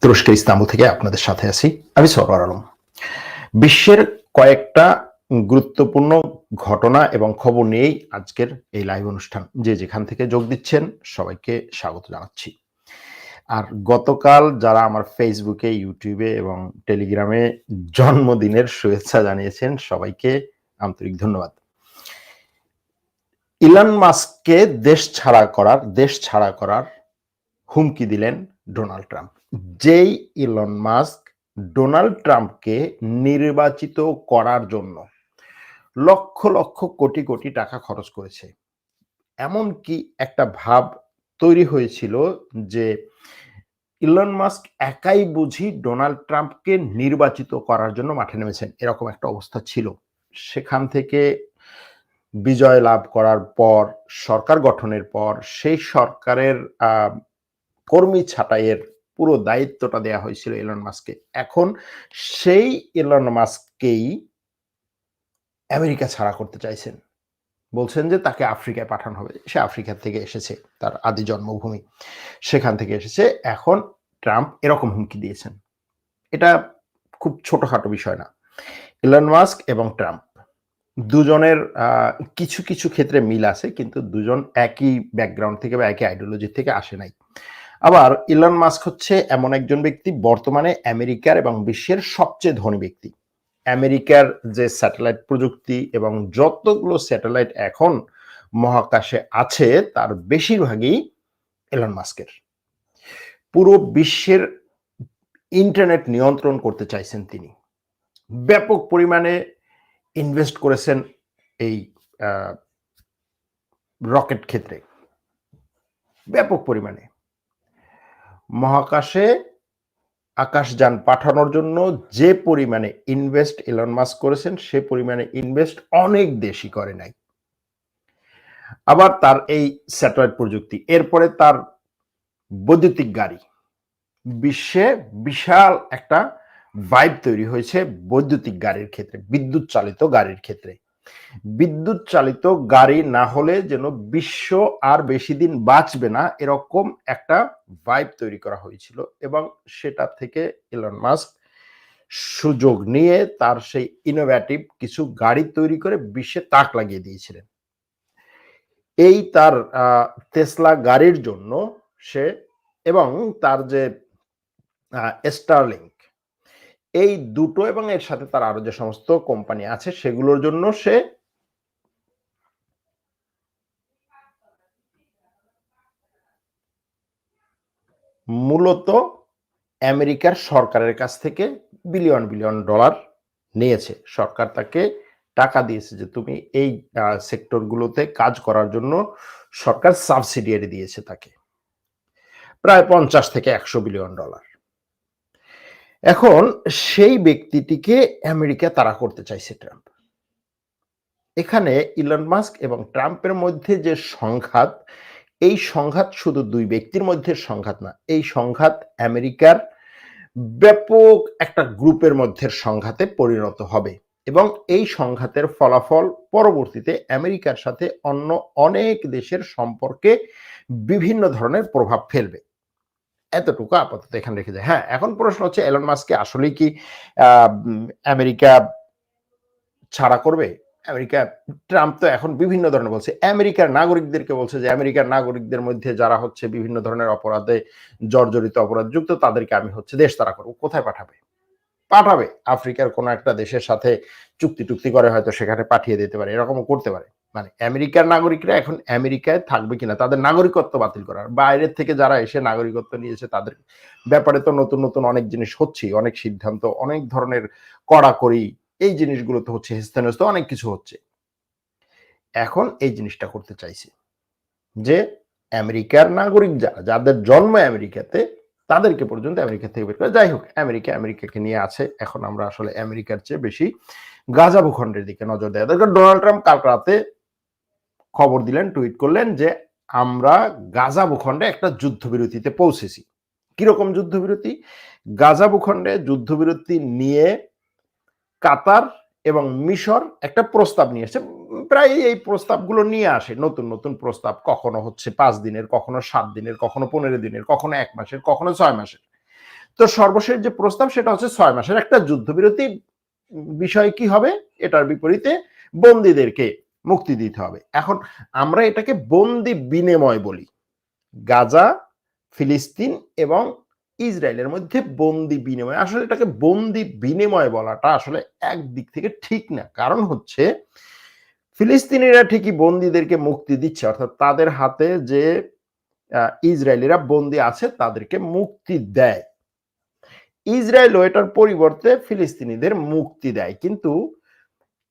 তুরস্কের ইস্তাম্বুল থেকে আপনাদের সাথে আছি। আমি সরওয়ার আলম। বিশ্বের কয়েকটা গুরুত্বপূর্ণ ঘটনা এবং খবর নিয়েই আজকের এই লাইভ অনুষ্ঠান। যে যেখান থেকে যোগ দিচ্ছেন, সবাইকে স্বাগত জানাচ্ছি। আর গতকাল যারা আমার ফেসবুকে ইউটিউবে এবং টেলিগ্রামে জন্মদিনের শুভেচ্ছা জানিয়েছেন, সবাইকে আন্তরিক ধন্যবাদ। ইলন মাস্ককে দেশ ছাড়া করার, দেশ ছাড়া করার হুমকি দিলেন ডোনাল্ড ট্রাম্প যেই ইলন মাস্ক ডোনাল্ড ট্রাম্পকে নির্বাচিত করার জন্য লক্ষ লক্ষ কোটি কোটি টাকা খরচ করেছে। এমন কি একটা ভাব তৈরি হয়েছিল যে ইলন মাস্ক একাই বুঝি ডোনাল্ড ট্রাম্পকে নির্বাচিত করার জন্য মাঠে নেমেছেন। এরকম একটা অবস্থা ছিল। সেখান থেকে বিজয় লাভ করার পর, সরকার গঠনের পর, সেই সরকারের কর্মী ছাঁটাইয়ের পুরো দায়িত্বটা দেয়া হয়েছিল এলন মাস্ককে এখন সেই এলন মাস্ককেই আমেরিকা ছাড়া করতে চাইছেন। বলছেন যে তাকে আফ্রিকায় পাঠানো হবে। সে আফ্রিকা থেকে এসেছে, তার আদি জন্মভূমি। সেখান থেকে এসেছে। এখন ট্রাম্প এরকম হুমকি দিয়েছেন। এটা খুব ছোটখাটো বিষয় না। ইলন মাস্ক এবং ট্রাম্প দুজনের কিছু কিছু ক্ষেত্রে মিল আছে, কিন্তু দুজন একই ব্যাকগ্রাউন্ড থেকে বা একই আইডিওলজি থেকে আসে নাই। আবার ইলন মাস্ক হচ্ছে এমন একজন ব্যক্তি বর্তমানে আমেরিকার এবং বিশ্বের সবচেয়ে ধনী ব্যক্তি। আমেরিকার যে স্যাটেলাইট প্রযুক্তি এবং যতগুলো স্যাটেলাইট এখন মহাকাশে আছে, তার বেশিরভাগই এলন মাস্কের পুরো বিশ্বের ইন্টারনেট নিয়ন্ত্রণ করতে চাইছেন তিনি। ব্যাপক পরিমাণে ইনভেস্ট করেছেন এই রকেট ক্ষেত্রে। ব্যাপক পরিমাণে। মহাকাশে আকাশযান পাঠানোর জন্য যে পরিমাণে ইনভেস্ট এলন মাস্ক করেছেন, সে পরিমাণে ইনভেস্ট অনেক দেশই করে নাই। আবার তার এই স্যাটেলাইট প্রযুক্তি, এরপরে তার বৈদ্যুতিক গাড়ি। বিশ্বে বিশাল একটা ভাইব তৈরি হয়েছে বৈদ্যুতিক গাড়ির ক্ষেত্রে বিদ্যুৎ চালিত গাড়ির ক্ষেত্রে। বিদ্যুৎ চালিত গাড়ি না হলে যেন বিশ্ব আর বেশি দিন বাঁচবে না, এরকম একটা ভাইব তৈরি করা হয়েছিল এবং সেটা থেকে ইলন মাস্ক সুযোগ নিয়ে তার সেই ইনোভেটিভ কিছু গাড়ি তৈরি করে বিশ্বে তাক লাগিয়ে দিয়েছিলেন। এই তার তেসলা গাড়ির জন্য সে এবং তার যে স্টারলিংক এই দুটো এবং এর সাথে তার আরও যে সমস্ত কোম্পানি আছে সেগুলোর জন্য সে মূলত আমেরিকার সরকারের কাছ থেকে বিলিয়ন বিলিয়ন ডলার নিয়েছে। সরকার তাকে টাকা দিয়েছে যে তুমি এই সেক্টরগুলোতে কাজ করার জন্য সরকার সাবসিডিয়ারি দিয়েছে তাকে। প্রায় পঞ্চাশ থেকে একশো বিলিয়ন ডলার এখন সেই ব্যক্তিটিকে আমেরিকা তারা করতে চাইছে ট্রাম্প। এখানে ইলন মাস্ক এবং ট্রাম্পের মধ্যে যে সংঘাত, এই সংঘাত শুধু দুই ব্যক্তির মধ্যে সংঘাত না, এই সংঘাত আমেরিকার ব্যাপক একটা গ্রুপের মধ্যে সংঘাতে পরিণত হবে এবং এই সংঘাতের ফলাফল পরবর্তীতে আমেরিকার সাথে অন্য অনেক দেশের সম্পর্কে বিভিন্ন ধরনের প্রভাব ফেলবে। এতটুকু আপাতত এখানে রেখে যায় হ্যাঁ এখন প্রশ্ন হচ্ছে এলন মাস্ককে আসলে কি আমেরিকা ছাড়া করবে? আমেরিকা, ট্রাম্প তো এখন বিভিন্ন ধরনের বলছে। আমেরিকার নাগরিকদেরকে বলছে যে, আমেরিকার নাগরিকদের মধ্যে যারা হচ্ছে বিভিন্ন ধরনের অপরাধে জর্জরিত অপরাধ যুক্ত, তাদেরকে আমি হচ্ছে দেশ তারা করব। কোথায় পাঠাবে? পাঠাবে। আফ্রিকার কোন একটা দেশের সাথে চুক্তি টুক্তি করে হয়তো সেখানে পাঠিয়ে দিতে পারে, এরকমও করতে পারে। মানে আমেরিকার নাগরিকরা এখন আমেরিকায় থাকবে কিনা, তাদের নাগরিকত্ব বাতিল করার। বাইরের থেকে যারা এসে নাগরিকত্ব নিয়েছে, তাদের ব্যাপারে তো নতুন নতুন অনেক জিনিস হচ্ছে অনেক সিদ্ধান্ত, অনেক ধরনের কড়াকড়ি, এই জিনিসগুলো তো হচ্ছে হেস্তানস্ত অনেক কিছু হচ্ছে। এখন এই জিনিসটা করতে চাইছে যে আমেরিকার নাগরিক যারা, যাদের জন্ম আমেরিকাতে, তাদেরকে পর্যন্ত আমেরিকা থেকে বের করে, যাই হোক, আমেরিকা আমেরিকাকে নিয়ে আছে, এখন আমরা আসলে আমেরিকার চেয়ে বেশি গাজা ভূখণ্ডের দিকে নজর দেওয়া দেখো ডোনাল্ড ট্রাম্প কাল রাতে খবর দিলেন, টুইট করলেন যে, আমরা গাজা ভূখণ্ডে একটা যুদ্ধবিরতিতে পৌঁছেছি। কীরকম যুদ্ধবিরতি? গাজা ভূখণ্ডে যুদ্ধবিরতি নিয়ে কাতার এবং মিশর একটা প্রস্তাব নিয়ে এসেছে। প্রায় এই প্রস্তাবগুলো নিয়ে আসে। নতুন নতুন প্রস্তাব কখনো হচ্ছে পাঁচ দিনের, কখনো সাত দিনের, কখনো পনেরো দিনের, কখনো এক মাসের, কখনো ছয় মাসের। তো সর্বশেষ যে প্রস্তাব, সেটা হচ্ছে ছয় মাসের একটা যুদ্ধবিরতি। বিষয় কি হবে? এটার বিপরীতে বন্দীদেরকে মুক্তি দিতে হবে। এখন আমরা এটাকে বন্দি বিনিময় বলি। গাজা, ফিলিস্তিন এবং ইসরায়েলের মধ্যে বন্দি বিনিময়। আসলে এটাকে বন্দি বিনিময় বলাটা আসলে একদিক থেকে ঠিক না। কারণ হচ্ছে ফিলিস্তিনিরা ঠিকই বন্দীদেরকে মুক্তি দিচ্ছে। অর্থাৎ তাদের হাতে যে ইসরায়েলিরা বন্দি আছে, তাদেরকে মুক্তি দেয়। ইসরায়েল এটার পরিবর্তে ফিলিস্তিনিদের মুক্তি দেয়। কিন্তু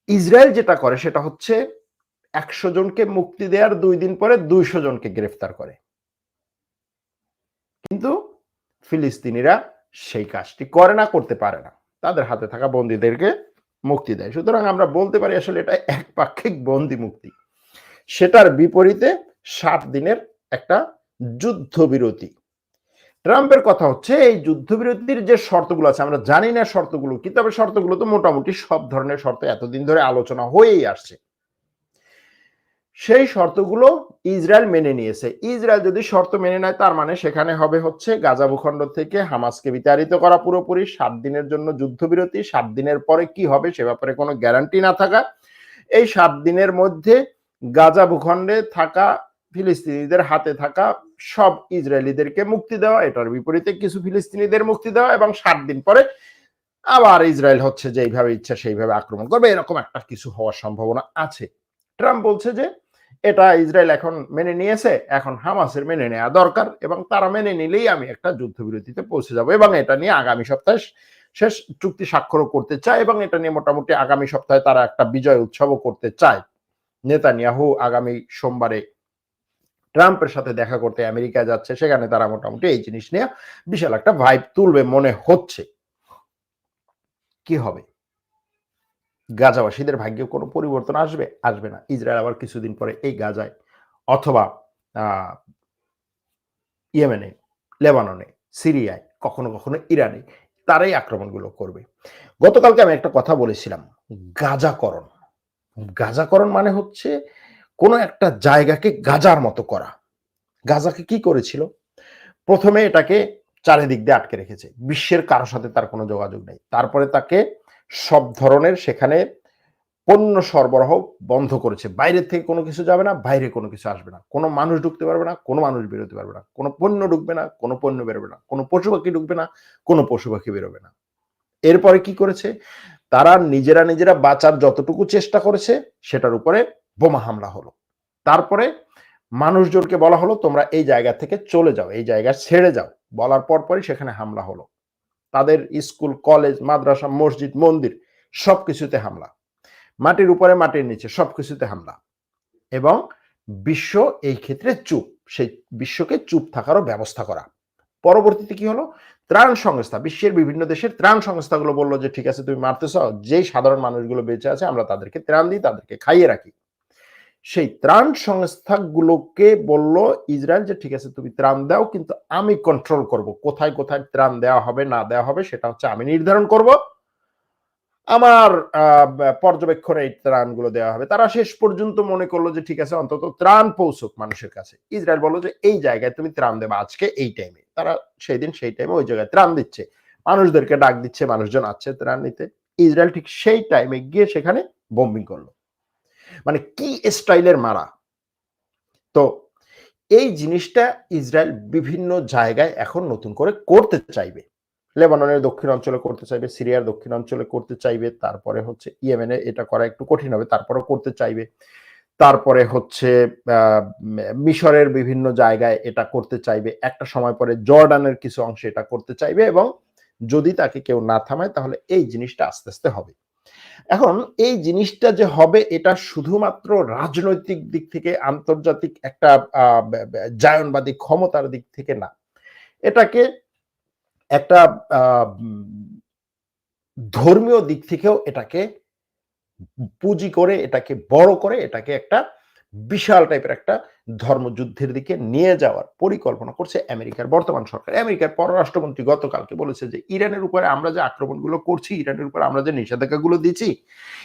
ইসরায়েল যেটা করে সেটা হচ্ছে একশো জনকে মুক্তি দেওয়ার দুই দিন পরে দুইশো জনকে গ্রেফতার করে। কিন্তু ফিলিস্তিনিরা সেই কাজটি করে না, করতে পারে না। তাদের হাতে থাকা বন্দীদেরকে মুক্তি দেয়। সুতরাং আমরা বলতে পারি আসলে এটা একপাক্ষিক বন্দি মুক্তি। সেটার বিপরীতে ষাট দিনের একটা যুদ্ধবিরতি। ট্রাম্পের কথা হচ্ছে, এই যুদ্ধবিরতির যে শর্তগুলো আছে, আমরা জানি না শর্তগুলো কি, তবে শর্তগুলো তো মোটামুটি সব ধরনের শর্ত এতদিন ধরে আলোচনা হয়েই আসছে। সেই শর্তগুলো ইসরায়েল মেনে নিয়েছে। ইসরায়েল যদি শর্ত মেনে নেয়, তার মানে সেখানে হবে হচ্ছে গাজা ভূখণ্ড থেকে হামাসকে বিতাড়িত করা পুরোপুরি, সাত দিনের জন্য যুদ্ধবিরতি, সাত দিনের পরে কি হবে সে ব্যাপারে কোনো গ্যারান্টি না থাকা। এই সাত দিনের মধ্যে গাজা ভূখণ্ডে থাকা, ফিলিস্তিনিদের হাতে থাকা সব ইসরায়েলিদেরকে মুক্তি দেওয়া, এটার বিপরীতে কিছু ফিলিস্তিনিদের মুক্তি দেওয়া এবং সাত দিন পরে আবার ইসরায়েল হচ্ছে যেইভাবে ইচ্ছা সেইভাবে আক্রমণ করবে, এরকম একটা কিছু হওয়ার সম্ভাবনা আছে। ট্রাম্প বলছে যে এটা ইসরায়েল এখন মেনে নিয়েছে, এখন হামাসের মেনে নেওয়া দরকার এবং তারা মেনে নিলেই আমি একটা যুদ্ধবিরতিতে পৌঁছে যাব এবং এটা নিয়ে আগামী সপ্তাহে শেষ চুক্তি স্বাক্ষরও করতে চায় এবং এটা নিয়ে মোটামুটি আগামী সপ্তাহে তারা একটা বিজয় উৎসবও করতে চায়। নেতানিয়াহু আগামী সোমবারে ট্রাম্পের সাথে দেখা করতে আমেরিকা যাচ্ছে, সেখানে তারা মোটামুটি এই জিনিস নিয়ে বিশাল একটা ভাইব তুলবে মনে হচ্ছে। কি হবে? গাজাবাসীদের ভাগ্যে কোনো পরিবর্তন আসবে? আসবে না। ইসরায়েল আবার কিছুদিন পরে এই গাজায় অথবা ইয়েমেনে, লেবাননে, সিরিয়ায়, কখনো কখনো ইরানে তারাই আক্রমণগুলো করবে। গতকালকে আমি একটা কথা বলেছিলাম, গাজাকরণ। গাজাকরণ মানে হচ্ছে কোনো একটা জায়গাকে গাজার মতো করা। গাজাকে কি করেছিল? প্রথমে এটাকে চারিদিক দিয়ে আটকে রেখেছে। বিশ্বের কারোর সাথে তার কোনো যোগাযোগ নেই। তারপরে তাকে সব ধরনের সেখানে পণ্য সরবরাহ বন্ধ করেছে। বাইরের থেকে কোনো কিছু যাবে না, বাইরে কোনো কিছু আসবে না। কোনো মানুষ ঢুকতে পারবে না, কোনো মানুষ বেরোতে পারবে না। কোনো পণ্য ঢুকবে না, কোনো পণ্য বেরোবে না। কোনো পশু পাখি ঢুকবে না, কোনো পশু পাখি বেরোবে না। এরপরে কি করেছে? তারা নিজেরা নিজেরা বাঁচার যতটুকু চেষ্টা করেছে, সেটার উপরে বোমা হামলা হলো। তারপরে মানুষজনকে বলা হলো, তোমরা এই জায়গা থেকে চলে যাও, এই জায়গা ছেড়ে যাও। বলার পর পরই সেখানে হামলা হলো। তাদের স্কুল, কলেজ, মাদ্রাসা, মসজিদ, মন্দির সবকিছুতে হামলা। মাটির উপরে, মাটির নিচে সবকিছুতে হামলা। এবং বিশ্ব এই ক্ষেত্রে চুপ, সেই বিশ্বকে চুপ থাকারও ব্যবস্থা করা। পরবর্তীতে কি হলো? ত্রাণ সংস্থা, বিশ্বের বিভিন্ন দেশের ত্রাণ সংস্থাগুলো বলল যে, ঠিক আছে, তুমি মারতেছ, যেই সাধারণ মানুষগুলো বেঁচে আছে, আমরা তাদেরকে ত্রাণ দিই, তাদেরকে খাইয়ে রাখি। সেই ত্রাণ সংস্থাগুলোকে বলল, ইসরায়েল যে, ঠিক আছে, তুমি ত্রাণ দাও, কিন্তু আমি কন্ট্রোল করব। কোথায় কোথায় ত্রাণ দেওয়া হবে, না দেওয়া হবে, সেটা হচ্ছে আমি নির্ধারণ করব। আমার পর্যবেক্ষণে এই ত্রাণগুলো দেওয়া হবে। তারা শেষ পর্যন্ত মনে করল যে, ঠিক আছে, অন্তত ত্রাণ পৌঁছুক মানুষের কাছে। ইসরায়েল বলল যে, এই জায়গায় তুমি ত্রাণ দেবে আজকে এই টাইমে তারা সেই দিন সেই টাইমে ওই জায়গায় ত্রাণ দিচ্ছে। মানুষদেরকে ডাক দিচ্ছে, মানুষজন আছে ত্রাণ নিতে। ইসরায়েল ঠিক সেই টাইমে গিয়ে সেখানে বোম্বিং করল। মানে কি স্টাইলের মারা? তো এই জিনিসটা ইসরায়েল বিভিন্ন জায়গায় এখন নতুন করে করতে চাইবে। লেবাননের দক্ষিণ অঞ্চলে করতে চাইবে, সিরিয়ার দক্ষিণ অঞ্চলে করতে চাইবে, তারপরে হচ্ছে ইয়েমেনে এটা করা একটু কঠিন হবে তারপরে করতে চাইবে। তারপরে হচ্ছে মিশরের বিভিন্ন জায়গায় এটা করতে চাইবে, একটা সময় পরে জর্ডানের কিছু অংশে এটা করতে চাইবে এবং যদি তাকে কেউ না থামায় তাহলে এই জিনিসটা আস্তে আস্তে হবে। এখন এই জিনিসটা যে হবে, এটা শুধুমাত্র রাজনৈতিক দিক থেকে, আন্তর্জাতিক একটা জায়নবাদী ক্ষমতার দিক থেকে না। এটাকে একটা ধর্মীয় দিক থেকেও এটাকে পুঁজি করে, এটাকে বড় করে, এটাকে একটা বিশাল টাইপের একটা ধর্মযুদ্ধের দিকে নিয়ে যাওয়ার পরিকল্পনা করছে আমেরিকার বর্তমান সরকার। আমেরিকার পররাষ্ট্রমন্ত্রী গতকালকে বলেছে যে, ইরানের উপরে আমরা যে আক্রমণগুলো করছি, ইরানের উপরে আমরা যে নিষেধাজ্ঞাগুলো দিচ্ছি,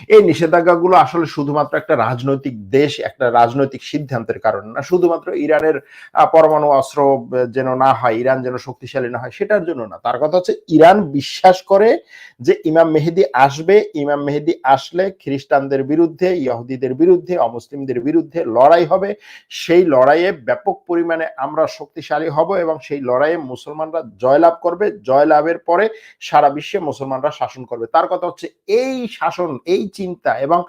এই নিষেধাজ্ঞাগুলো আসলে শুধুমাত্র একটা রাজনৈতিক দেশ, একটা রাজনৈতিক সিদ্ধান্তের কারণে না। শুধুমাত্র ইরানের পরমাণু অস্ত্র যেন না হয়, ইরান যেন শক্তিশালী না হয়, সেটার জন্য না। তার কথা হচ্ছে, ইরান বিশ্বাস করে যে ইমাম মেহেদি আসবে। ইমাম মেহেদি আসলে খ্রিস্টানদের বিরুদ্ধে, ইহুদিদের বিরুদ্ধে, অমুসলিমদের বিরুদ্ধে লড়াই হবে। সেই লড়াইয়ে ব্যাপক পরিমাণে আমরা শক্তিশালী হব এবং সেই লড়াইয়ে মুসলমানরা জয়লাভ করবে। জয়লাভের পরে সারা বিশ্বে মুসলমানরা শাসন করবে। তার কথা হচ্ছে এই শাসন, এই চিন্তা এবং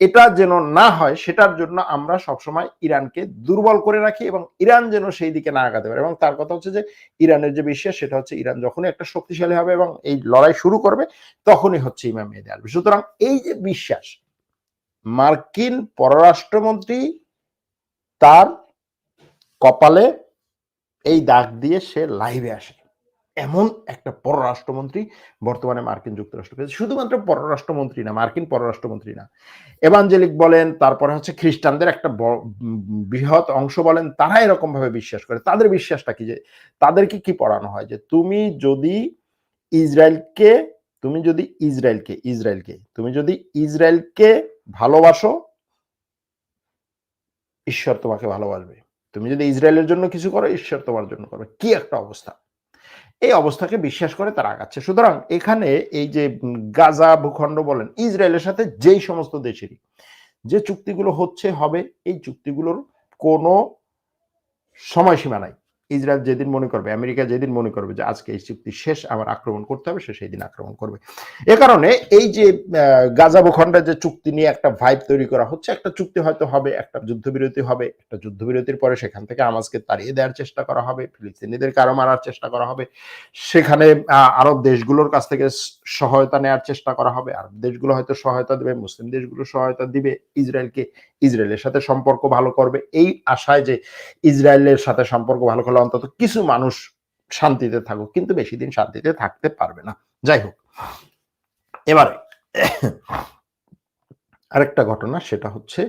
এটা যেন না হয়, সেটার জন্য আমরা সবসময় ইরানকে দুর্বল করে রাখি এবং ইরান যেন সেই দিকে না আগাতে পারে। এবং তার কথা হচ্ছে যে ইরানের যে বিশ্বাস, সেটা হচ্ছে ইরান যখনই একটা শক্তিশালী হবে এবং এই লড়াই শুরু করবে, তখনই হচ্ছে ইমাম মেহেদি আসবে সুতরাং এই যে বিশ্বাস, মার্কিন পররাষ্ট্রমন্ত্রী তার কপালে এই দাগ দিয়ে সে লাইভে আসে। এমন একটা পররাষ্ট্রমন্ত্রী বর্তমানে মার্কিন যুক্তরাষ্ট্র পেয়েছে। শুধুমাত্র পররাষ্ট্রমন্ত্রী না, মার্কিন পররাষ্ট্রমন্ত্রী না। এভাঞ্জেলিক বলেন, তারপরে হচ্ছে খ্রিস্টানদের একটা বৃহৎ অংশ বলেন, তারা এরকম ভাবে বিশ্বাস করে। তাদের বিশ্বাসটা কি যে, তাদেরকে কি পড়ানো হয়? যে তুমি যদি ইসরায়েলকে, তুমি যদি ইসরায়েলকে ইসরায়েলকে, তুমি যদি ইসরায়েলকে ভালোবাসো ঈশ্বর তোমাকে ভালোবাসবে। তুমি যদি ইসরায়েলের জন্য কিছু করো, ঈশ্বর তোমার জন্য করবে। কি একটা অবস্থা। এই অবস্থাকে বিশ্বাস করে তারা আগাচ্ছে। সুতরাং এখানে এই যে গাজা ভূখণ্ড বলেন, ইসরায়েলের সাথে যেই সমস্ত দেশেরই যে চুক্তিগুলো হচ্ছে, হবে, এই চুক্তিগুলোর কোনো সময়সীমা নাই। ইসরায়েল যেদিন মনে করবে, আমেরিকা যেদিন মনে করবে যে আজকে এই চুক্তি শেষ আমার আক্রমণ করতে হবে, সে সেই দিন আক্রমণ করবে। এ কারণে এই যে গাজা ভূখণ্ডের যে চুক্তি নিয়ে একটা ভাইব তৈরি করা হচ্ছে, একটা চুক্তি হয়তো হবে, একটা যুদ্ধবিরতি হবে, একটা যুদ্ধবিরতির পরে সেখান থেকে আমাজকে তাড়িয়ে দেওয়ার চেষ্টা করা হবে ফিলিস্তিনিদেরকে আরও মারার চেষ্টা করা হবে, সেখানে আরব দেশগুলোর কাছ থেকে সহায়তা নেওয়ার চেষ্টা করা হবে, আরব দেশগুলো হয়তো সহায়তা দেবে, মুসলিম দেশগুলো সহায়তা দিবে, ইসরায়েলকে ইসরায়েলের সাথে সম্পর্ক ভালো করবে। এই আশায় যে ইসরায়েলের সাথে সম্পর্ক ভালো করলে অন্তত কিছু মানুষ শান্তিতে থাকুক, কিন্তু বেশি দিন শান্তিতে থাকতে পারবে না। যাই হোক, এবারে আরেকটা ঘটনা, সেটা হচ্ছে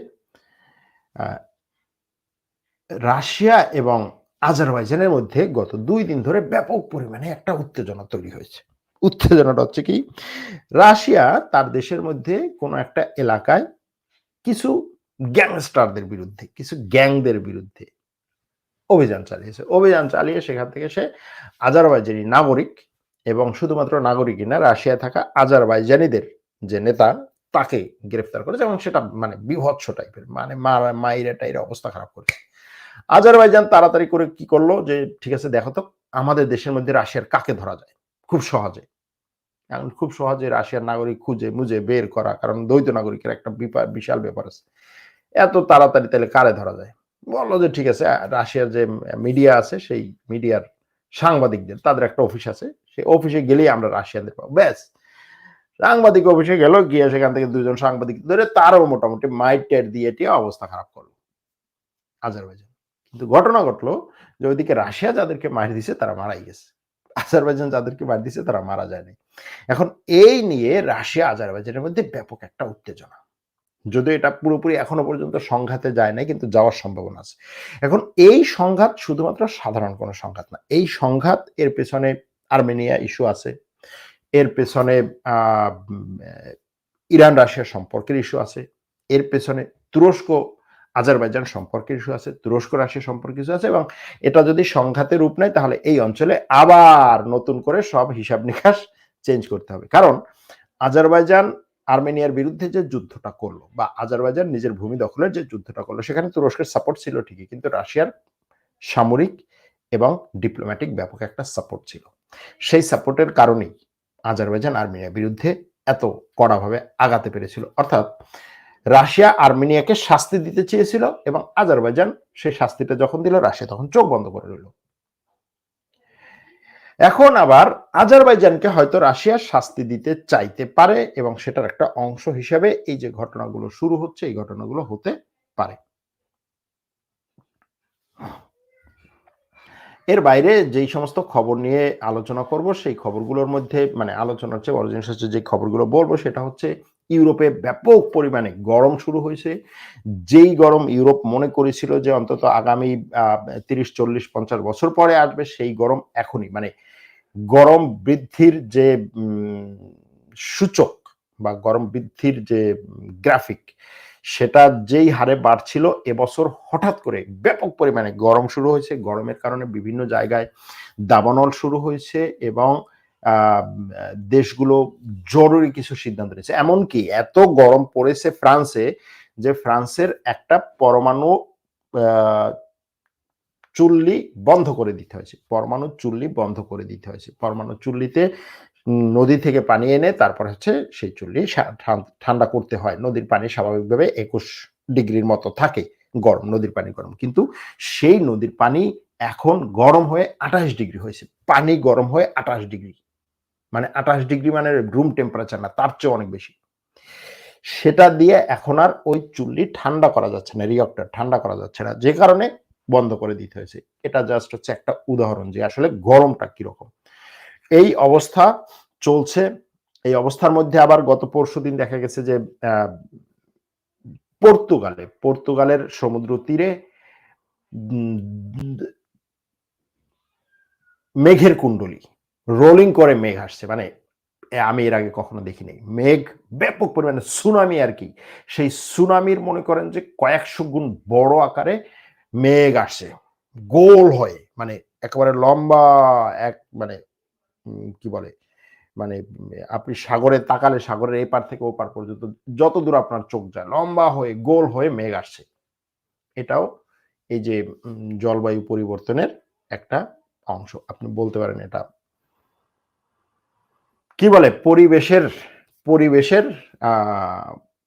রাশিয়া এবং আজারবাইজানের মধ্যে গত দুই দিন ধরে ব্যাপক পরিমাণে একটা উত্তেজনা তৈরি হয়েছে। উত্তেজনাটা হচ্ছে কি, রাশিয়া তার দেশের মধ্যে কোনো একটা এলাকায় কিছু গ্যাংস্টারদের বিরুদ্ধে, কিছু গ্যাংদের বিরুদ্ধে অভিযান চালিয়েছে অভিযান চালিয়ে সেখান থেকে সে আজারবাইজানি নাগরিক এবং শুধুমাত্র নাগরিকই না, রাশিয়ায় থাকা আজারবাইজানিদের যে নেতা, তাকে গ্রেফতার করেছে এবং সেটা মানে বিভৎস টাইপের মানে মাইরা টাইরা অবস্থা খারাপ করেছে। আজারবাইজান তাড়াতাড়ি করে কি করল যে, ঠিক আছে, দেখো তো, আমাদের দেশের মধ্যে রাশিয়ার কাকে ধরা যায়? খুব সহজে। এখন খুব সহজে রাশিয়ার নাগরিক খুঁজে মুজে বের করা, কারণ দ্বৈত নাগরিকের একটা বিশাল ব্যাপার আছে। এত তাড়াতাড়ি তাহলে কারে ধরা যায়? বলল যে, ঠিক আছে, রাশিয়ার যে মিডিয়া আছে, সেই মিডিয়ার সাংবাদিকদের, তাদের একটা অফিস আছে, সেই অফিসে গেলেই আমরা রাশিয়ানদের পাবো। ব্যাস। সাংবাদিক অফিসে গেল, গিয়ে সেখান থেকে দুজন সাংবাদিক ধরে তারও মোটামুটি মাইট টের দিয়ে টিয়ে অবস্থা খারাপ করল, আজারবাইজান। কিন্তু ঘটনা ঘটলো যে, ওইদিকে রাশিয়া যাদেরকে মার দিছে, তারা মারাই গেছে। আজারবাইজান যাদেরকে মার দিছে, তারা মারা যায়নি। এখন এই নিয়ে রাশিয়া আজারবাইজানের মধ্যে ব্যাপক একটা উত্তেজনা। যদিও এটা পুরোপুরি এখনও পর্যন্ত সংঘাতে যায় নাই, কিন্তু যাওয়ার সম্ভাবনা আছে। এখন এই সংঘাত শুধুমাত্র সাধারণ কোনো সংঘাত না, এই সংঘাত এর পেছনে আর্মেনিয়া ইস্যু আছে, এর পেছনে ইরান রাশিয়া সম্পর্কের ইস্যু আছে, এর পেছনে তুরস্ক আজারবাইজান সম্পর্কের ইস্যু আছে, তুরস্ক রাশিয়া সম্পর্কে ইস্যু আছে এবং এটা যদি সংঘাতের রূপ নেয় তাহলে এই অঞ্চলে আবার নতুন করে সব হিসাব নিকাশ চেঞ্জ করতে হবে। কারণ আজারবাইজান আর্মেনিয়ার বিরুদ্ধে যে যুদ্ধটা করল বা আজারবাইজান নিজের ভূমি দখলের যে যুদ্ধটা করল, সেখানে তুরস্কের সাপোর্ট ছিল ঠিকই, কিন্তু রাশিয়ার সামরিক এবং ডিপ্লোম্যাটিক ব্যাপক একটা সাপোর্ট ছিল। সেই সাপোর্টের কারণেই আজারবাইজান আর্মেনিয়ার বিরুদ্ধে এত কড়াভাবে আগাতে পেরেছিল। অর্থাৎ রাশিয়া আর্মেনিয়াকে শাস্তি দিতে চেয়েছিল এবং আজারবাইজান সেই শাস্তিটা যখন দিল, রাশিয়া তখন চোখ বন্ধ করে রইল। এখন আবার আজারবাইজানকে হয়তো রাশিয়া শাস্তি দিতে চাইতে পারে এবং সেটার একটা অংশ হিসেবে এই যে ঘটনাগুলো শুরু হচ্ছে, এই ঘটনাগুলো হতে পারে। এর বাইরে যেই সমস্ত খবর নিয়ে আলোচনা করব, সেই খবরগুলোর মধ্যে মানে আলোচনা হচ্ছে বড় জিনিস হচ্ছে যে খবরগুলো বলব, সেটা হচ্ছে ইউরোপে ব্যাপক পরিমাণে গরম শুরু হয়েছে। যেই গরম ইউরোপ মনে করেছিল যে অন্তত আগামী তিরিশ, চল্লিশ, পঞ্চাশ বছর পরে আসবে, সেই গরম এখনই মানে গরম বৃদ্ধির যে সূচক বা গরম বৃদ্ধির যে গ্রাফিক সেটা যেই হারে বাড়ছিল এবছর হঠাৎ করে ব্যাপক পরিমাণে গরম শুরু হয়েছে। গরমের কারণে বিভিন্ন জায়গায় দাবানল শুরু হয়েছে এবং দেশগুলো জরুরি কিছু সিদ্ধান্ত নিয়েছে। এমনকি এত গরম পড়েছে ফ্রান্সে যে, ফ্রান্সের একটা পরমাণু চুল্লি বন্ধ করে দিতে হয়েছে। পরমাণু চুল্লি বন্ধ করে দিতে হয়েছে। পরমাণু চুল্লিতে নদী থেকে পানি এনে তারপর হচ্ছে সেই চুল্লি ঠান্ডা করতে হয়। নদীর পানি স্বাভাবিকভাবে একুশ ডিগ্রির মতো থাকে গরম, নদীর পানি গরম। কিন্তু সেই নদীর পানি এখন গরম হয়ে আঠাশ ডিগ্রি হয়েছে। পানি গরম হয়ে আঠাশ ডিগ্রি। মানে আঠাশ ডিগ্রি মানে রুম টেম্পারেচার না, তার চেয়ে অনেক বেশি। সেটা দিয়ে এখন আর ওই চুল্লি ঠান্ডা করা যাচ্ছে না রিয়ক্টার ঠান্ডা করা যাচ্ছে না। যে কারণে বন্ধ করে দিতে হয়েছে। এটা জাস্ট হচ্ছে একটা উদাহরণ যে আসলে গরমটা কীরকম। এই অবস্থা চলছে। এই অবস্থার মধ্যে আবার গত পরশু দিন দেখা গেছে যে পর্তুগালে, পর্তুগালের সমুদ্র তীরে মেঘের কুণ্ডলী রোলিং করে মেঘ আসছে। মানে আমি এর আগে কখনো দেখিনি। মেঘ, ব্যাপক পরিমাণে সুনামি আর কি। সেই সুনামির মনে করেন যে কয়েকশো গুণ বড় আকারে মেঘ আসছে গোল হয়ে মানে একেবারে লম্বা এক মানে কি বলে মানে আপনি সাগরে তাকালে সাগরের এই পার থেকে ও পার পর্যন্ত যত দূর আপনার চোখ যায়, লম্বা হয়ে, গোল হয়ে মেঘ আসছে। এটাও এই যে জলবায়ু পরিবর্তনের একটা অংশ, আপনি বলতে পারেন এটা। কি বলে? পরিবেশের পরিবেশের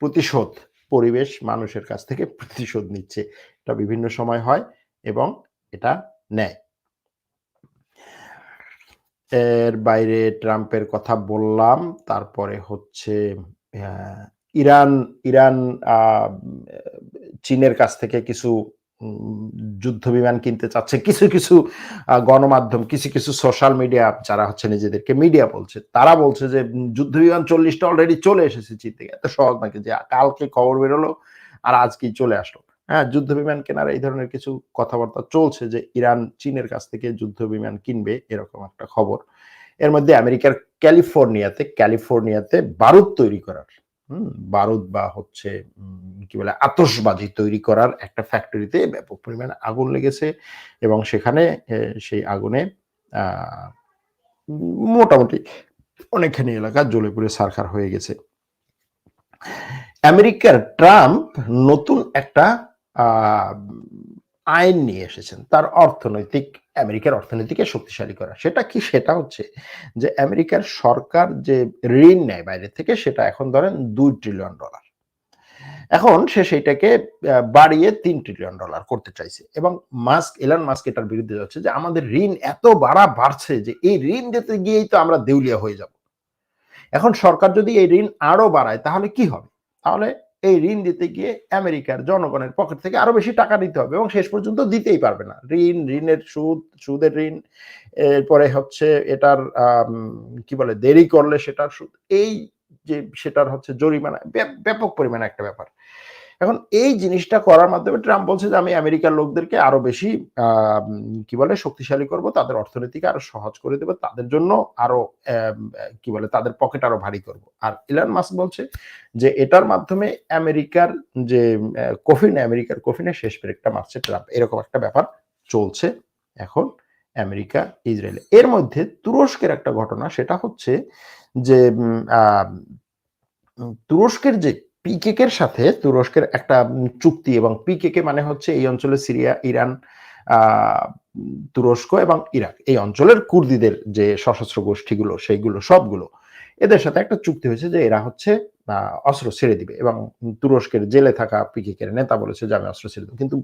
প্রতিশোধ। পরিবেশ মানুষের কাছ থেকে প্রতিশোধ নিচ্ছে। এটা বিভিন্ন সময় হয় এবং এটা নেয়। এর বাইরে ট্রাম্পের কথা বললাম, তারপরে হচ্ছে ইরান ইরান চীনের কাছ থেকে কিছু যুদ্ধ বিমান কিনতে চাচ্ছে, কিছু কিছু গণমাধ্যম, কিছু কিছু সোশ্যাল মিডিয়া যারা হচ্ছে নিজেদেরকে মিডিয়া বলছে, তারা বলছে যে যুদ্ধ বিমান চল্লিশটা অলরেডি চলে এসেছে চীন থেকে। এত সহজ নাকি যে কালকে খবর বেরোলো আর আজকেই চলে আসলো। হ্যাঁ যুদ্ধ বিমান কেনার এই ধরনের কিছু কথাবার্তা চলছে যে, ইরান চীনের কাছ থেকে যুদ্ধ বিমান কিনবে, এরকম একটা খবর। এর মধ্যে আমেরিকার ক্যালিফোর্নিয়াতে ক্যালিফোর্নিয়াতে বারুদ তৈরি করার বারুদ বা হচ্ছে কি বলে আতসবাজি তৈরি করার একটা ফ্যাক্টরিতে ব্যাপক পরিমাণে আগুন লেগেছে এবং সেখানে সেই আগুনে মোটামুটি অনেকখানি এলাকা জ্বলে পুড়ে সারখার হয়ে গেছে। আমেরিকার ট্রাম্প নতুন একটা আইন নিয়ে এসেছেন, তার অর্থনৈতিক, আমেরিকার অর্থনীতিকে শক্তিশালী করা। সেটা কি? সেটা হচ্ছে যে আমেরিকার সরকার যে ঋণ নেয় বাইরে থেকে, সেটা এখন ধরেন দুই ট্রিলিয়ন ডলার এখন সে সেইটাকে বাড়িয়ে তিন ট্রিলিয়ন ডলার করতে চাইছে। এবং মাস্ক এলান মাস্ক এটার বিরুদ্ধে যাচ্ছে যে আমাদের ঋণ এত বাড়া বাড়ছে যে এই ঋণ দিতে গিয়েই তো আমরা দেউলিয়া হয়ে যাব। এখন সরকার যদি এই ঋণ আরও বাড়ায়, তাহলে কি হবে? তাহলে এই ঋণ দিতে গিয়ে আমেরিকার জনগণের পকেট থেকে আরও বেশি টাকা দিতে হবে এবং শেষ পর্যন্ত দিতেই পারবে না। ঋণ, ঋণের সুদ, সুদের ঋণ, এরপরে হচ্ছে এটার কি বলে, দেরি করলে সেটার সুদ, এই যে সেটার হচ্ছে জরিমানা ব্যাপক পরিমাণে একটা ব্যাপার। এখন এই জিনিসটা করার মাধ্যমে ট্রাম্প বলছে যে, আমি আমেরিকার লোকদেরকে আরও বেশি কি বলে, শক্তিশালী করব, তাদের অর্থনীতিকে আরও সহজ করে দেবো, তাদের জন্য আরও কি বলে, তাদের পকেট আরও ভারী করব। আর ইলান মাস বলছে যে, এটার মাধ্যমে আমেরিকার যে কফিন, আমেরিকার কফিনে শেষ ব্রেকটা মারছে ট্রাম্প এরকম একটা ব্যাপার চলছে এখন আমেরিকা, ইসরায়েল। এর মধ্যে তুরস্কের একটা ঘটনা, সেটা হচ্ছে যে তুরস্কের যে পিকেকের সাথে তুরস্কের একটা চুক্তি এবং পিকেকে মানে হচ্ছে এই অঞ্চলে সিরিয়া, ইরান তুরস্ক এবং ইরাক। এই অঞ্চলের কুর্দিদের যে সশস্ত্র গোষ্ঠীগুলো, সেইগুলো, সবগুলো, এদের সাথে একটা চুক্তি হয়েছে যে এরা হচ্ছে অস্ত্র ছেড়ে দিবে এবং তুরস্কের জেলে থাকা পিকেকের নেতা বলেছে যে, আমি অস্ত্র ছেড়ে দেবো। কিন্তু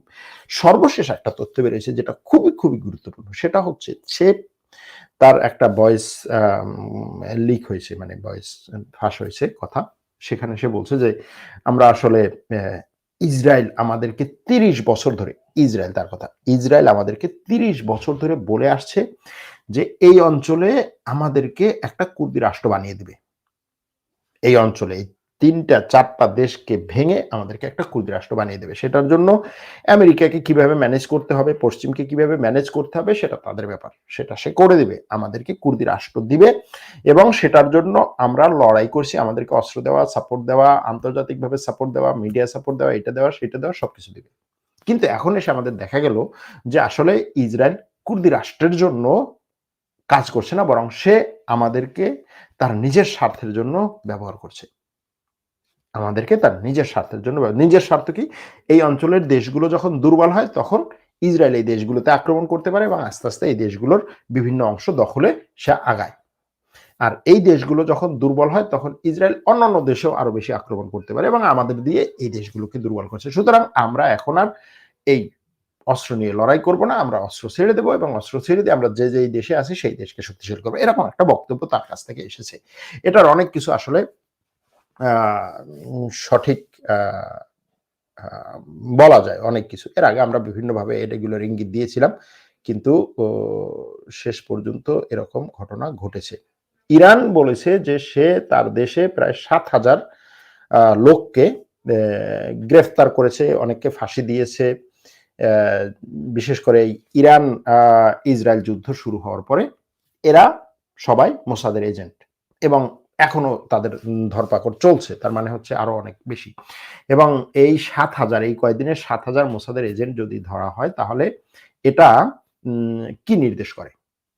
সর্বশেষ একটা তথ্য বেরিয়েছে যেটা খুবই খুবই গুরুত্বপূর্ণ। সেটা হচ্ছে সে তার একটা ভয়েস লিক হয়েছে মানে ভয়েস ফাঁস হয়েছে কথা। সেখানে সে বলছে যে, আমরা আসলে ইসরায়েল আমাদেরকে তিরিশ বছর ধরে, ইসরায়েল তার কথা, ইসরায়েল আমাদেরকে তিরিশ বছর ধরে বলে আসছে যে, এই অঞ্চলে আমাদেরকে একটা কুর্দি রাষ্ট্র বানিয়ে দিবে। এই অঞ্চলে তিনটা চারটা দেশকে ভেঙে আমাদেরকে একটা কুর্দি রাষ্ট্র বানিয়ে দেবে। সেটার জন্য আমেরিকাকে কীভাবে ম্যানেজ করতে হবে, পশ্চিমকে কীভাবে ম্যানেজ করতে হবে, সেটা তাদের ব্যাপার। সেটা সে করে দিবে, আমাদেরকে কুর্দি রাষ্ট্র দিবে এবং সেটার জন্য আমরা লড়াই করছি, আমাদেরকে অস্ত্র দেওয়া সাপোর্ট দেওয়া, আন্তর্জাতিকভাবে সাপোর্ট দেওয়া মিডিয়া সাপোর্ট দেওয়া, এটা দেওয়া, সেটা দেওয়া, সবকিছু দিবে। কিন্তু এখন এসে আমাদের দেখা গেল যে আসলে ইসরায়েল কুর্দি রাষ্ট্রের জন্য কাজ করছে না, বরং সে আমাদেরকে তার নিজের স্বার্থের জন্য ব্যবহার করছে। আমাদেরকে তার নিজের স্বার্থের জন্য নিজের স্বার্থ কি? এই অঞ্চলের দেশগুলো যখন দুর্বল হয়, তখন ইসরায়েল এই দেশগুলোতে আক্রমণ করতে পারে এবং আস্তে আস্তে এই দেশগুলোর বিভিন্ন অংশ দখলে সে আগায়। আর এই দেশগুলো যখন দুর্বল হয়, তখন ইসরায়েল অন্যান্য দেশেও আরও বেশি আক্রমণ করতে পারে এবং আমাদের দিয়ে এই দেশগুলোকে দুর্বল করছে। সুতরাং আমরা এখন আর এই অস্ত্র নিয়ে লড়াই করব না, আমরা অস্ত্র ছেড়ে দেবো এবং অস্ত্র ছেড়ে দিয়ে আমরা যে যেই দেশে আছি, সেই দেশকে শক্তিশালী করব। এরকম একটা বক্তব্য তার কাছ থেকে এসেছে। এটার অনেক কিছু আসলে সঠিক বলা যায় অনেক কিছু। এর আগে আমরা বিভিন্নভাবে এগুলোর ইঙ্গিত দিয়েছিলাম, কিন্তু শেষ পর্যন্ত এরকম ঘটনা ঘটেছে। ইরান বলেছে যে সে তার দেশে প্রায় সাত হাজার লোককে গ্রেফতার করেছে, অনেককে ফাঁসি দিয়েছে বিশেষ করে ইরান ইসরায়েল যুদ্ধ শুরু হওয়ার পরে। এরা সবাই মোসাদের এজেন্ট এবং এখনও তাদের ধরপাকড় চলছে, তার মানে হচ্ছে আরও অনেক বেশি। এবং এই সাত হাজার, এই কয়েকদিনে সাত হাজার মোসাদের এজেন্ট যদি ধরা হয়, তাহলে এটা কি নির্দেশ করে?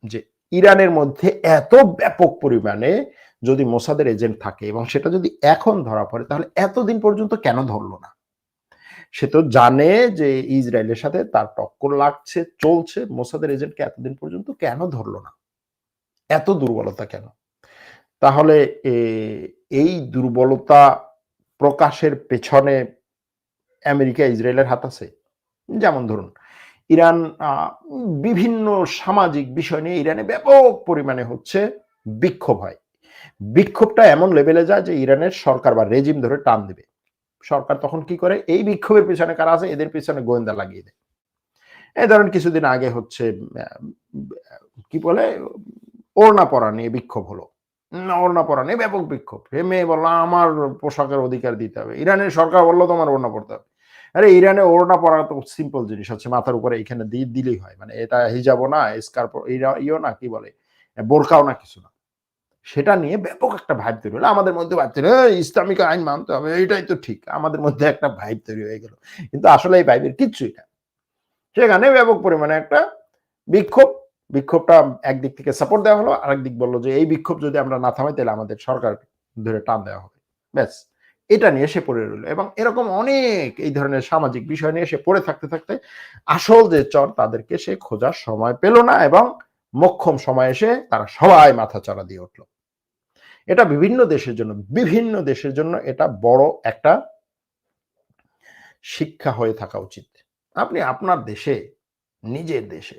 যে ইরানের মধ্যে এত ব্যাপক পরিমাণে যদি মোসাদের এজেন্ট থাকে এবং সেটা যদি এখন ধরা পড়ে, তাহলে এতদিন পর্যন্ত কেন ধরলো না? সে তো জানে যে ইসরায়েলের সাথে তার টক্কর লাগছে, চলছে, মোসাদের এজেন্টকে এতদিন পর্যন্ত কেন ধরলো না? এত দুর্বলতা কেন? তাহলে এই দুর্বলতা প্রকাশের পেছনে আমেরিকা, ইসরায়েলের হাত আছে। যেমন ধরুন, ইরান বিভিন্ন সামাজিক বিষয় নিয়ে ইরানে ব্যাপক পরিমাণে হচ্ছে বিক্ষোভ হয়। বিক্ষোভটা এমন লেভেলে যায় যে ইরানের সরকার বা রেজিম ধরে টান দেবে। সরকার তখন কি করে? এই বিক্ষোভের পিছনে কারা আছে? এদের পিছনে গোয়েন্দা লাগিয়ে দেয়। এই ধরেন, কিছুদিন আগে হচ্ছে কি বলে, ওড়না পরা নিয়ে বিক্ষোভ হলো। ওড়না পরা ব্যাপক বিক্ষোভ। হে মেয়ে বলল আমার পোশাকের অধিকার দিতে হবে। ইরানের সরকার বলল তোমার ওড়না পড়তে হবে। আরে ইরানে ওড়না পরা তো সিম্পল জিনিস হচ্ছে মাথার উপরে এখানে দিয়ে দিলেই হয়। মানে এটা হিজাবও না স্কার্প ইও না কি বলে বোরকাও না কিছু না। সেটা নিয়ে ব্যাপক একটা ভাইব তৈরি হলো। আমাদের মধ্যে ভাইব তৈরি হলো, "এই ইসলামিক আইন মানতে হবে এটাই তো ঠিক। আমাদের মধ্যে একটা ভাইব তৈরি হয়ে গেল। কিন্তু আসলে এই ভাইবের কিচ্ছুই না। সেখানে ব্যাপক পরিমাণে একটা বিক্ষোভ বিক্ষোভটা একদিক থেকে সাপোর্ট দেওয়া হলো আরেক দিক বলল যে এই বিক্ষোভ যদি আমরা না থামাই, তাহলে আমাদের সরকার ধরে টান দেওয়া হবে। ব্যাস, এটা নিয়ে সে পড়ে রইল। এবং এরকম অনেক এই ধরনের সামাজিক বিষয় নিয়ে সে পড়ে থাকতে থাকতে আসল যে চর, তাদেরকে সে খোঁজার সময় পেল না এবং মক্ষম সময় এসে তারা সবাই মাথা চাড়া দিয়ে উঠল। এটা বিভিন্ন দেশের জন্য, বিভিন্ন দেশের জন্য এটা বড় একটা শিক্ষা হয়ে থাকা উচিত। আপনি আপনার দেশে, নিজের দেশে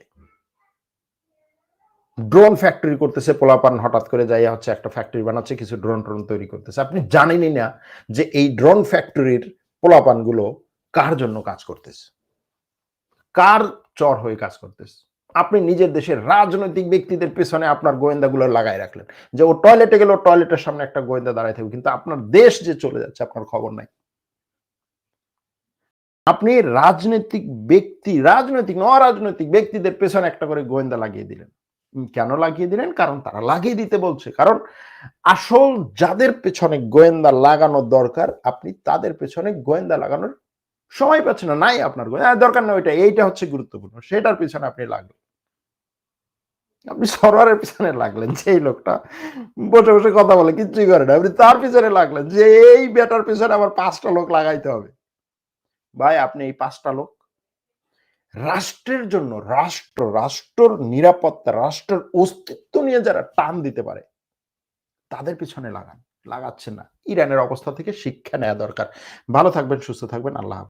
ড্রোন ফ্যাক্টরি করতেছে, পোলাপান হঠাৎ করে যাই হচ্ছে একটা ফ্যাক্টরি বানাচ্ছে, কিছু ড্রোন ট্রোন তৈরি করতেছে। আপনি জানেনই না যে এই ড্রোন ফ্যাক্টরির পোলাপানগুলো কার জন্য কাজ করতেছে? কার চর হয়ে কাজ করতেছে? আপনি নিজের দেশের রাজনৈতিক ব্যক্তিদের পেছনে আপনার গোয়েন্দাগুলো লাগাই রাখলেন যে ও টয়লেটে গেলে টয়লেটের সামনে একটা গোয়েন্দা দাঁড়ায় থাকবে, কিন্তু আপনার দেশ যে চলে যাচ্ছে, আপনার খবর নাই। আপনি রাজনৈতিক ব্যক্তি, রাজনৈতিক অরাজনৈতিক ব্যক্তিদের পেছনে একটা করে গোয়েন্দা লাগিয়ে দিলেন। কেন লাগিয়ে দিলেন? কারণ তারা লাগিয়ে দিতে বলছে। কারণ আসল যাদের পেছনে গোয়েন্দা লাগানো দরকার, আপনি তাদের পেছনে গোয়েন্দা লাগানোর সময় পাচ্ছেন না। নাই আপনার গোয়েন্দা। দরকার না ওইটা। এইটা হচ্ছে গুরুত্বপূর্ণ। সেটার পিছনে আপনি লাগলেন। আপনি সরোয়ারের পিছনে লাগলেন যে এই লোকটা বসে বসে কথা বলে, কিচ্ছুই করে না। আপনি তার পিছনে লাগলেন যে এই বেটার পিছনে আবার পাঁচটা লোক লাগাইতে হবে। ভাই, আপনি এই পাঁচটা লোক রাষ্ট্রের জন্য রাষ্ট্র, রাষ্ট্রর নিরাপত্তা, রাষ্ট্রের অস্তিত্ব নিয়ে যারা টান দিতে পারে, তাদের পিছনে লাগান লাগাচ্ছে না। ইরানের অবস্থা থেকে শিক্ষা নেওয়া দরকার। ভালো থাকবেন, সুস্থ থাকবেন। আল্লাহ।